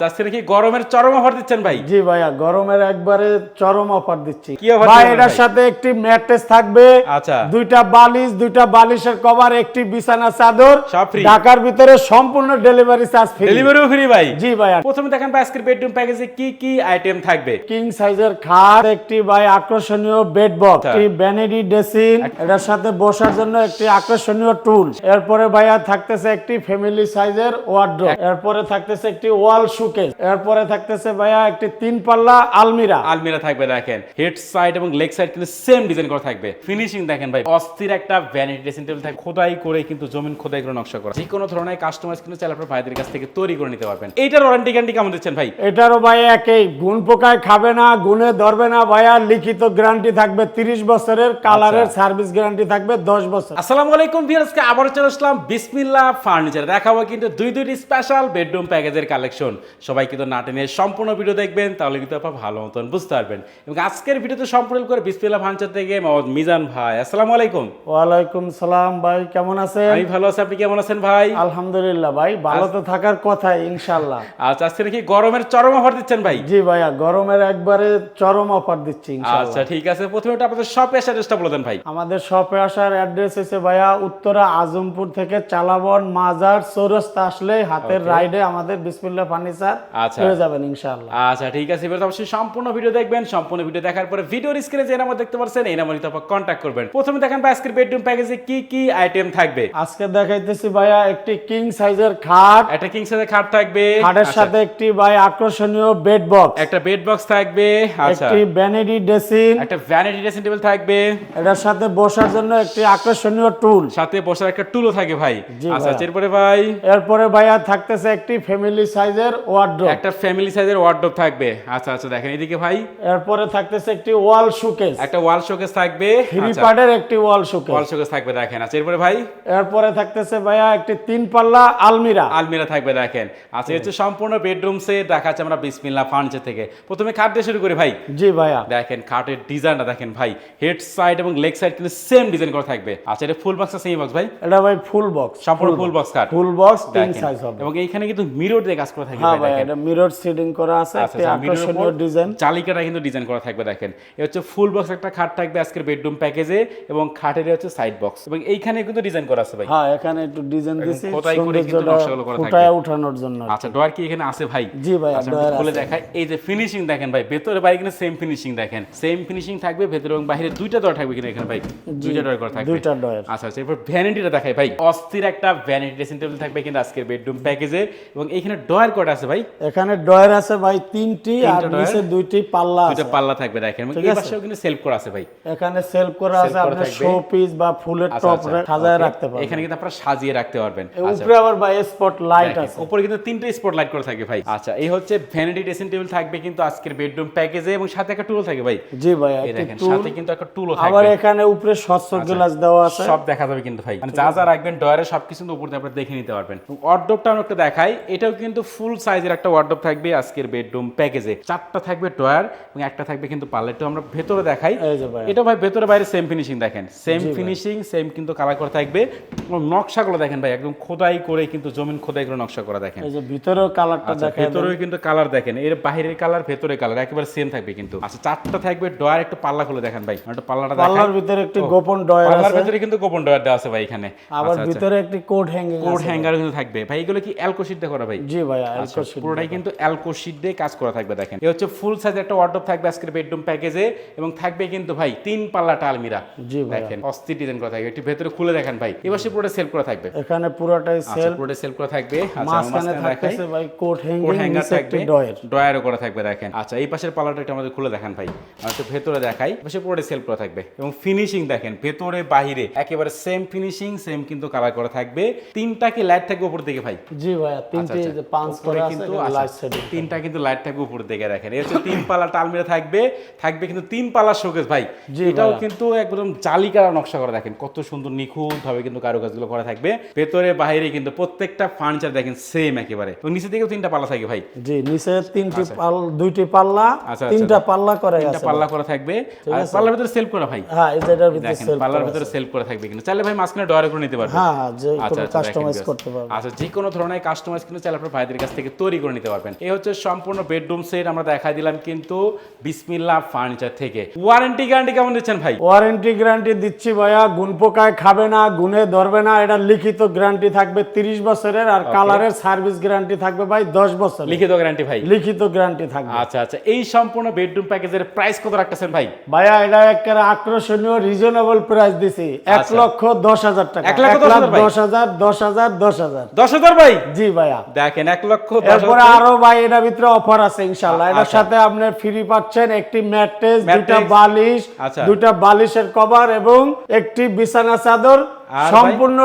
আজকে নাকি গরমের চরম অফার দিচ্ছেন ভাই। জি ভাইয়া গরমের একবারে চরম অফার দিচ্ছি। কি ভাই এটার সাথে একটি ম্যাট্রেস থাকবে আচ্ছা। দুইটা বালিশ দুইটা বালিশের কভার একটি বিছানা চাদর সব? ঢাকার ভিতরে সম্পূর্ণ ডেলিভারি চার্জ ফ্রি ডেলিভারিও ফ্রি ভাই। জি ভাইয়া। প্রথমে দেখেন ভাই আজকের বেডরুম প্যাকেজে কি কি আইটেম থাকবে? কিং সাইজের খাট একটি ভাই আকর্ষণীয় বেড বক্স আচ্ছা। একটি ভ্যানিটি ড্রেসিং এটার সাথে বসার জন্য একটি আকর্ষণীয় টুল এরপরে ভাইয়া থাকতেছে একটি ফ্যামিলি সাইজের ওয়ার্ড্রোব এরপরে থাকতেছে একটি ওয়াল শুকেস এরপরে থাকতেছে ভাইয়া একটি তিন পাল্লা আলমিরা। আলমিরা থাকবে দেখেন। হেড সাইড এবং লেগ সাইড কিন্তু সেম ডিজাইন করা থাকবে। ফিনিশিং দেখেন ভাই অস্থির একটা ভ্যানিটি ড্রেসিং টেবিল থাকে খোদাই করে কিন্তু জমিন খোদাই করে নকশা করা। যে কোনো ধরনের কাস্টমাইজ কিন্তু চাইলে আপনার ভাইদের কাছ থেকে তৈরি করে নিতে পারবেন। এইটার ওয়ারেন্টি গ্যারান্টি কেমন দিচ্ছেন ভাই? এটারও ভাই একই। গুণ পোকায় খাবে না গুণে ধরবে না ভাইয়া। লিখিত গ্যারান্টি থাকবে তিরিশ বছরের। কালারের আচ্ছা। সার্ভিস গ্যারান্টি থাকবে দশ বছর। আসসালামু আলাইকুম ভিউয়ার্সকে আবারও চলে আসলাম বিসমিল্লাহ ফার্নিচার। দেখাবো কিন্তু দুই দুইটি স্পেশাল বেডরুম প্যাকেজের কালেকশন সবাই কিন্তু নাটে নিয়ে সম্পূর্ণ ভিডিও দেখবেন তাহলে কিন্তু আপনার ভালো মতন বুঝতে পারবেন। এবং আজকের ভিডিওতে সম্পূর্ণ করে বিসমিল্লাহ ফার্নিচার থেকে মোহাম্মদ মিজান ভাই। আসসালামু আলাইকুম। ওয়ালাইকুম সালাম ভাই কেমন আছেন? আমি ভালো আছি আপনি কেমন আছেন ভাই? আলহামদুলিল্লাহ ভাই ভালো তো থাকার কথা ইনশাল্লাহ আচ্ছা আজকে নাকি গরমের চরম অফার দিচ্ছেন ভাই? জি ভাইয়া গরমের একবারে চরম অফার দিচ্ছি আচ্ছা ঠিক আছে। প্রথমে আপনাদের শপে এসে অ্যাড্রেসটা বলে দেন ভাই। আমাদের শপে আসার অ্যাড্রেস হচ্ছে ভাইয়া উত্তরা আজমপুর থেকে চালাবন মাজার চৌরাস্তা আসলে হাতের রাইডে আমাদের বিসমিল্লাহ ফার্নিচার আচ্ছা। পেয়ে যাবেন ইনশাল্লাহ আচ্ছা ঠিক আছে। এবার অবশ্যই সম্পূর্ণ ভিডিও দেখবেন সম্পূর্ণ ভিডিও দেখার পরে ভিডিওর স্ক্রিনে যে নাম্বার দেখতে পাচ্ছেন এই নাম্বারে আপনার কন্ট্যাক্ট করবেন। প্রথমে দেখেন ভাই আজকের বেডরুম প্যাকেজে কি কি আইটেম থাকবে? আজকে দেখাইতেছি ভাইয়া একটি কিং সাইজের খাট। একটা কিং সাইজের খাট থাকবে। খাটের আচ্ছা, সাথে একটি ভাই আকর্ষণীয় বেড বক্স একটা বেড বক্স থাকবে। আচ্ছা। একটি ভ্যানিটি ড্রেসিং একটা ভ্যানিটি ড্রেসিং টেবিল থাকবে। এটার সাথে বসার জন্য একটি আকর্ষণীয় টুল সাথে বসার একটা টুলও থাকে ভাই। আচ্ছা এরপরে ভাই? এরপরে ভাইয়া থাকতেছে একটি ফ্যামিলি সাইজের ওয়ার্ড্রোব একটা ফ্যামিলি সাইজের ওয়ার্ডরোব থাকবে। আচ্ছা আচ্ছা দেখেন এদিকে ভাই। এরপরে থাকতেছে একটি ওয়াল শোকেস একটা ওয়াল শোকেস থাকবে। থ্রি আচ্ছা। পার্টের একটি ওয়াল শোকেস ওয়াল শোকেস থাকবে দেখেন। আচ্ছা এরপরে ভাই? এরপরে থাকতেছে ভাইয়া একটি তিন পাল্লা আলমিরা। আলমিরা থাকবে দেখেন। আচ্ছা হচ্ছে সম্পূর্ণ বেডরুম সেট দেখাচ্ছে আমরা বিসমিল্লাহ ফার্নিচার থেকে। প্রথমে খাট দিয়ে শুরু করি ভাই। জি ভাইয়া। দেখেন খাটের ডিজাইনটা দেখেন ভাই। হেড সাইড এবং লেগ সাইড কিন্তু সেম ডিজাইন করা থাকবে। আচ্ছা এটা ফুল বক্স সেম বক্স ভাই? এটা ভাই ফুল বক্স সম্পূর্ণ full box cut full box তিন সাইজ হবে। এবং এইখানে কিন্তু মিরর দিয়ে কাজ করা থাকবে হ্যাঁ ভাই ভাই এটা মিরর করা আছে আচ্ছা, একটি আচ্ছা, আকর্ষণীয় ডিজাইন চালিকাটা কিন্তু ডিজাইন করা থাকবে দেখেন। হচ্ছে ফুল বক্স একটা খাট থাকবে আজকের বেডরুম প্যাকেজে এবং খাটের হচ্ছে সাইড বক্স এবং এইখানে কিন্তু ডিজাইন করা আছে ভাই। হ্যাঁ এখানে একটু ডিজাইন খোদাই করে কিন্তু নকশাগুলো করা থাকবে। ফুটায় উঠানোর জন্য আচ্ছা ডয়ার কি এখানে আছে ভাই? জি ভাই আচ্ছা ডয়ার খুলে দেখাই। এই যে ফিনিশিং দেখেন ভাই ভেতরে বাইরে কিন্তু সেম ফিনিশিং দেখেন। সেম ফিনিশিং থাকবে ভেতরে এবং বাইরে দুইটা ডয়ার থাকবে কিনা এখানে ভাই। দুইটা ডয়ার করা থাকবে। দুইটা ডয়ার আচ্ছা আচ্ছা এরপর ভ্যানিটিটা দেখাই ভাই। অস্থির একটা ভ্যানিটি ড্রেসিং টেবিল থাকবে কিন্তু আজকের বেডরুম প্যাকেজে এবং এখানে ডয়ার কটা আছে ভাই? এখানে ডয়ার আছে ভাই তিনটি আর নিচে দুইটি পাল্লা আছে। দুইটা পাল্লা থাকবে দেখেন। এই। পাশেও কিন্তু সেলফ করা আছে ভাই। এখানে সেলফ করা আছে করা আপনার শো পিস বা ফুলের আচ্ছা, টপ আচ্ছা, সাজায় রাখতে পারবেন। এখানে কিন্তু আপনারা সাজিয়ে রাখতে পারবেন। আচ্ছা। উপরে আবার ভাই স্পট লাইট আছে। উপরে কিন্তু তিনটে স্পট লাইট করা থাকবে ভাই। আচ্ছা এই হচ্ছে ভ্যানিটি ড্রেসিং টেবিল থাকবে কিন্তু আজকের বেডরুম প্যাকেজে এবং সাথে একটা টুল থাকবে ভাই। জি ভাই দেখেন টুল সাথে কিন্তু একটা টুলও আবার এখানে উপরে স্বচ্ছ গ্লাস দেওয়া আছে। সব দেখা যাবে কিন্তু ভাই। মানে যা যা রাখবেন ডয়ারে সবকিছু কিন্তু উপর আপনারা দেখে নিতে পারবেন। ওয়ার্ডরোবটা আমি একটা দেখাই এটাও কিন্তু ফুল সাইজের একটা ওয়ার্ডরোব থাকবে আজকের বেডরুম প্যাকেজে চারটা থাকবে ডয়ার এবং একটা থাকবে কিন্তু পার্লার তো আমরা ভেতরে দেখাই। এটা ভাই ভেতরে বাইরে সেম ফিনিশিং দেখেন। সেম ফিনিশিং সেম কিন্তু কালার করা থাকবে। নকশাগুলো দেখেন ভাই একদম খোদাই করে কিন্তু জমিন খোদাই করে নকশা করা দেখেন। এই যে ভিতরেও কালারটা আচ্ছা দেখা ভেতরেও কিন্তু কালার দেখেন। এর বাহিরের কালার ভেতরে কালার একেবারে সেম থাকবে কিন্তু। আচ্ছা চারটা থাকবে ডয়ার একটু পাল্লা খুলে দেখেন ভাই। একটা পাল্লাটা দেখাই পাল্লার ভিতরে একটি গোপন ডয়ার পাল্লার আছে। ভেতরে কিন্তু গোপন ডয়ার দেওয়া আছে ভাই এখানে। আবার ভিতরে একটি কোড হ্যাঙ্গিং কোড আছে হ্যাঙ্গার কিন্তু থাকবে। ভাই এগুলো কি অ্যালকো শীট দিয়ে করা ভাই? জি ভাই পুরোটাই কিন্তু অ্যালকো শীট দিয়ে কাজ করা থাকবে দেখেন। এই হচ্ছে ফুল সাইজ একটা ওয়ার্ডরোব থাকবে আজকের বেডরুম প্যাকেজে এবং থাকবে কিন্তু ভাই তিন পাল্লাটা আলমিরা। জি ভাই দেখেন অস্থির ডিজাইন করা থাকবে। একটু ভেতরে খুলে দেখেন ভাই। এবার সে পুরোটা সেল করা থাকবে। এখানে পুরোটাই সেল পুরোটা সেল করা থাকবে। আচ্ছা মাঝখানে থাকতেছে ভাই কোড হ্যাঙ্গার থাকবে। ডয়ার ড্রয়ারও করা থাকবে দেখেন। আচ্ছা এই পাশের পাল্লাটা একটু আমাদের খুলে দেখেন ভাই। আর একটু ভেতরে দেখাই। পাশে পুরোটা সেল করা থাকবে। এবং ফিনিশিং দেখেন ভেতরে বাহিরে একেবারে সেম ফিনিশিং সেম কিন্তু কালার করা থাকবে। তিনটা কি লাইট থাকবে উপর দিকে ভাই? জি ভাই তিনটি যে পাঁচ করা আছে কিন্তু আচ্ছা, তিনটা কিন্তু লাইট থাকবে উপর দিকে এই হচ্ছে তিন পাল্লা আলমিরা থাকবে থাকবে কিন্তু তিন পাল্লা শোকেস ভাই। এটাও কিন্তু একদম জালিকারা নকশা করা দেখেন কত সুন্দর নিখুঁত ভাবে কিন্তু কারুকাজগুলো করা থাকবে। ভেতরে বাইরে কিন্তু প্রত্যেকটা ফার্নিচার দেখেন সেম একেবারে। নিচে দিকেও তিনটা পাল্লা থাকে ভাই। জি নিচে তিনটি পাল দুইটি পাল্লা আচ্ছা, তিনটা পাল্লা করে তিনটা পাল্লা করা থাকবে। আর পাল্লার ভিতরে সেলফ করা ভাই। হ্যাঁ এই যেটার ভিতরে দেখেন সেল পাল্লার ভিতরে সেলফ করা থাকবে কিন্তু। চাইলে ভাই মাঝখানে ডয়ার করে নিতে পারবে হ্যাঁ যে আচ্ছা আচ্ছা কাস্টমাইজ করতে পারবে আচ্ছা যে কোনো ধরনের কাস্টমাইজ কিন্তু চাইলে আপনার ভাইদের কাছ থেকে তৈরি তৈরি করে নিতে পারবেন। এই হচ্ছে সম্পূর্ণ বেডরুম সেট আমরা দেখা দিলাম কিন্তু বিসমিল্লা ফার্নিচার থেকে। ওয়ারেন্টি গ্যারান্টি কেমন দিচ্ছেন ভাই? ওয়ারেন্টি গ্যারান্টি দিচ্ছি ভাইয়া গুণ পোকায় খাবে না গুণে ধরবে না এটা লিখিত গ্যারান্টি থাকবে 30 বছরের আর কালারের সার্ভিস গ্যারান্টি থাকবে ভাই 10 বছর লিখিত গ্যারান্টি ভাই? লিখিত গ্যারান্টি থাকবে। আচ্ছা আচ্ছা এই সম্পূর্ণ বেডরুম প্যাকেজের প্রাইস কত রাখতেছেন ভাই? ভাইয়া এটা একটা আকর্ষণীয় রিজনেবল প্রাইস দিছি। 1 আচ্ছা। লক্ষ 10 হাজার টাকা। 1 লক্ষ 10 হাজার 10 হাজার 10 হাজার 10 হাজার। ভাই? জি ভাইয়া। দেখেন 1 লক্ষ 10 তারপরে আরও ভাই এটার ভিতরে অফার আছে ইনশাআল্লাহ। এটার আচ্ছা। সাথে আপনি ফ্রি পাচ্ছেন একটি ম্যাট্রেস দুটা বালিশ আচ্ছা। দুইটা বালিশের কভার এবং একটি বিছানা চাদর। সম্পূর্ণ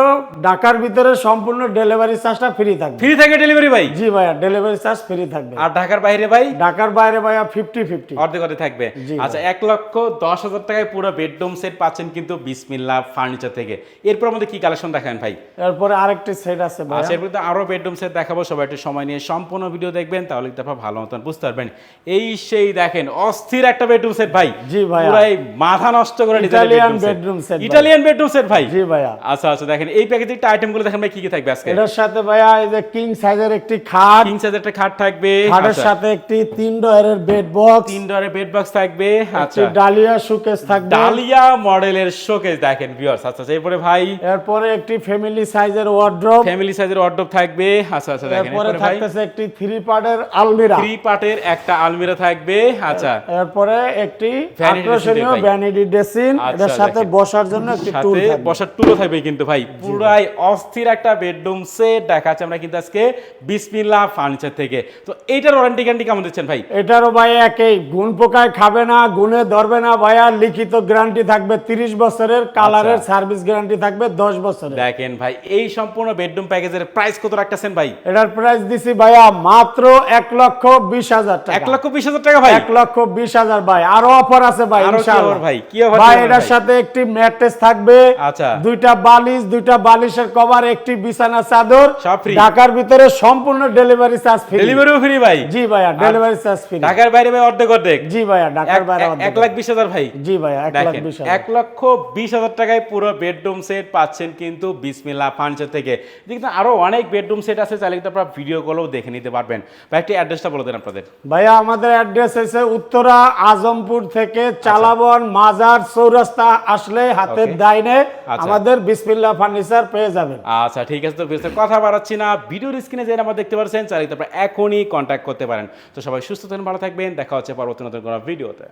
ঢাকার ভিতরে সম্পূর্ণ ডেলিভারি চার্জটা ফ্রি থাকবে। ফ্রি থাকে ডেলিভারি ভাই? জি ভাইয়া ডেলিভারি চার্জ ফ্রি থাকবে। আর ঢাকার বাইরে ভাই? ঢাকার বাইরে ভাইয়া ফিফটি ফিফটি অর্ধেক অর্ধেক থাকবে। আচ্ছা এক লক্ষ দশ হাজার টাকায় পুরো বেডরুম সেট পাচ্ছেন কিন্তু বিসমিল্লা ফার্নিচার থেকে। এরপর আমাদের কি কালেকশন দেখান ভাই? এরপরে আরেকটি সেট আছে ভাই আচ্ছা এরপর আরও বেডরুম সেট দেখাবো সবাই একটু সময় নিয়ে সম্পূর্ণ ভিডিও দেখবেন তাহলে কিন্তু আপনারা ভালো মতন বুঝতে পারবেন। এই সেই দেখেন অস্থির একটা বেডরুম সেট ভাই। জি ভাইয়া। পুরাই মাথা নষ্ট করে bedroom set ভাই। ইটালিয়ান বেডরুম সেট ভাই। জি ভাইয়া। আচ্ছা আচ্ছা দেখেন এই প্যাকেজে একটা আইটেমগুলো দেখেন ভাই কি কি থাকবে আজকে? এটার সাথে ভাইয়া এই যে কিং সাইজের একটি খাট কিং সাইজের একটা খাট থাকবে। খাটের আচ্ছা, সাথে একটি তিন ডয়ারের বেড বক্স তিন ডোরে বেড বক্স থাকবে আচ্ছা। ডালিয়া সুকেস থাকবে। ডালিয়া মডেলের শোকেস দেখেন ভিউয়ার্স আচ্ছা আচ্ছা এরপরে ভাই? এরপরে একটি ফ্যামিলি সাইজের ওয়ার্ড্রপ ফ্যামিলি সাইজের অর্ডব থাকবে আচ্ছা আচ্ছা দেখেন এরপরে থাকতেছে একটি থ্রি পার্টের আলমিরা। থ্রি পার্টের একটা আলমিরা থাকবে আচ্ছা। এরপরে একটি আকর্ষণীয় ভ্যানিটি ড্রেসিং আচ্ছা, এটার সাথে বসার জন্য একটি টুল বসার টুলও থাকবে কিন্তু ভাই পুরাই অস্থির একটা বেডরুম সেট দেখাচ্ছে আমরা কিন্তু আজকে বিসমিল্লা ফার্নিচার থেকে তো এইটার ওয়ারেন্টি গ্যারান্টি কেমন দিচ্ছেন ভাই এটারও ভাই একই গুণ পোকায় খাবে না গুণে ধরবে না ভাইয়া লিখিত গ্যারান্টি থাকবে তিরিশ বছরের কালারের। সার্ভিস গ্যারান্টি থাকবে দশ বছরের দেখেন ভাই এই সম্পূর্ণ বেডরুম প্যাকেজের প্রাইস কত রাখতেছেন ভাই এটার প্রাইস দিছি ভাইয়া মাত্র এক লক্ষ বিশ হাজার টাকা এক লক্ষ বিশ হাজার টাকা ভাই এক লক্ষ বিশ হাজার ভাই আরও অফার আছে ভাই ইনশাআল্লাহ। ভাই? কি offer ভাই এটার সাথে একটি ম্যাট্রেস থাকবে আচ্ছা। দুইটা বালিশ দুইটা বালিশের কভার একটি বিছানা চাদর। ঢাকার ভিতরে সম্পূর্ণ ডেলিভারি চার্জ ফ্রি ডেলিভারিও ফ্রি ভাই। জি ভাইয়া ডেলিভারি চার্জ ফ্রি ঢাকার বাইরে ভাই অর্ধেক অর্ধেক। জি ভাইয়া ঢাকার বাইরে অর্ধেক। এক লাখ বিশ হাজার ভাই। জি ভাইয়া এক লাখ দেখেন বিশ এক লক্ষ বিশ হাজার টাকায় পুরো বেডরুম সেট পাচ্ছেন কিন্তু বিসমিল্লা ফার্নিচার থেকে। কিন্তু আরও অনেক বেডরুম সেট আছে চাইলে কিন্তু আপনারা ভিডিও কলেও দেখে নিতে পারবেন। ভাই একটি অ্যাড্রেসটা বলে দেন আপনাদের। ভাইয়া আমাদের অ্যাড্রেস হচ্ছে উত্তরা আজমপুর থেকে চালাবন মাজার চৌরাস্তা আসলে হাতের দাইনে আচ্ছা। আমাদের বিসমিল্লা ফার্নিচার পেয়ে যাবেন। আচ্ছা ঠিক আছে তো বেশি কথা বাড়াচ্ছি না। ভিডিওর স্ক্রিনে যে নাম্বার দেখতে পাচ্ছেন, চাইলে তারপর এখনই কন্ট্যাক্ট করতে পারেন। তো সবাই সুস্থ থাকবেন, ভালো থাকবেন। দেখা হচ্ছে পরবর্তী নতুন কোনো ভিডিওতে।